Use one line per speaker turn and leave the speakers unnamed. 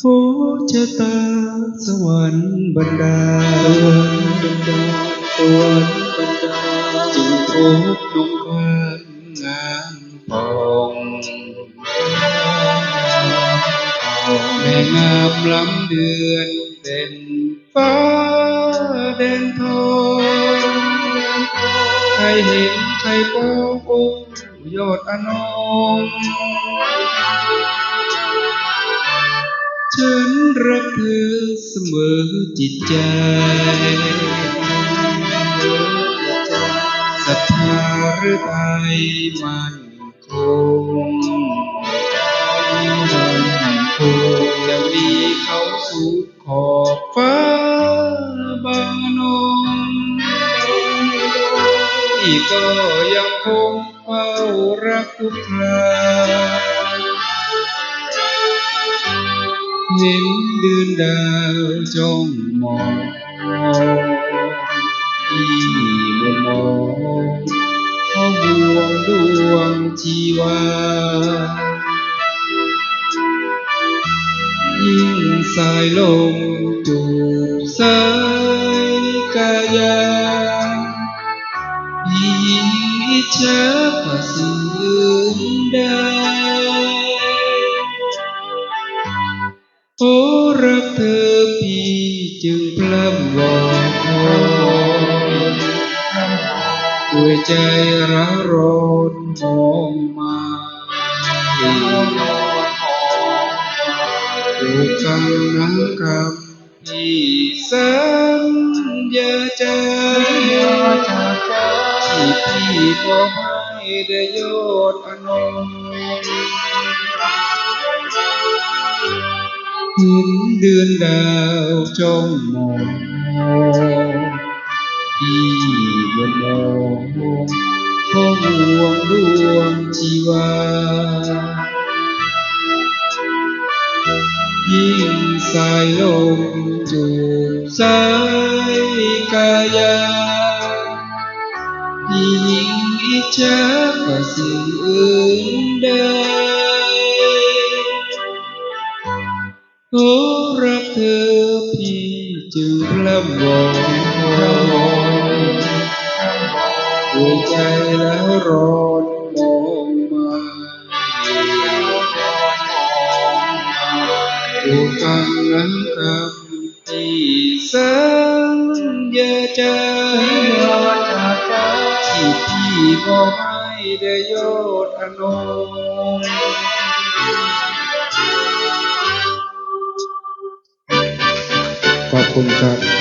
โทชะตาสวรรค์บันดาลบันดาสวรรค์บันดาจึงพบดวงความงามพองแม่งามล้ำเดือนเด่นฟ้าเด่นทองใครเห็นใครป้องโอ้ยอดอนง ฉันรักเธอเสมอจิตใจศรัทธาหรือไทยมันคงมันคงจะมีเขาสู่ขอบฟ้าบางนงที่ก็ยังคงเฝ้ารักทุกครา เห็นเดือนดาวจ้องมองที่มนมองเพ งอิจฉาผ่าสิ่งอื่นใดโอ้รักเธอพี่จึงพร่ำวอนขอด้วยใจร้าวร้อนมองมาดูคำนั้นคำที่สัญญาใจที่พี่บอกให้ได้ยอดอนง เห็นเดือนดาวจ้องมองที่บนมองเพราะห่วงดวงชีวายิ่งสายลมจูบสายกายายิ่งอิจฉากับสิ่งอื่นใดโอ้รักเธอพี่จึงพร่ำวอนดวยใจแล้วร้อนมองมาดูกันนั้นคำที่สัญญาใจที่พี่บอกให้ได้ยอดอนง không gian.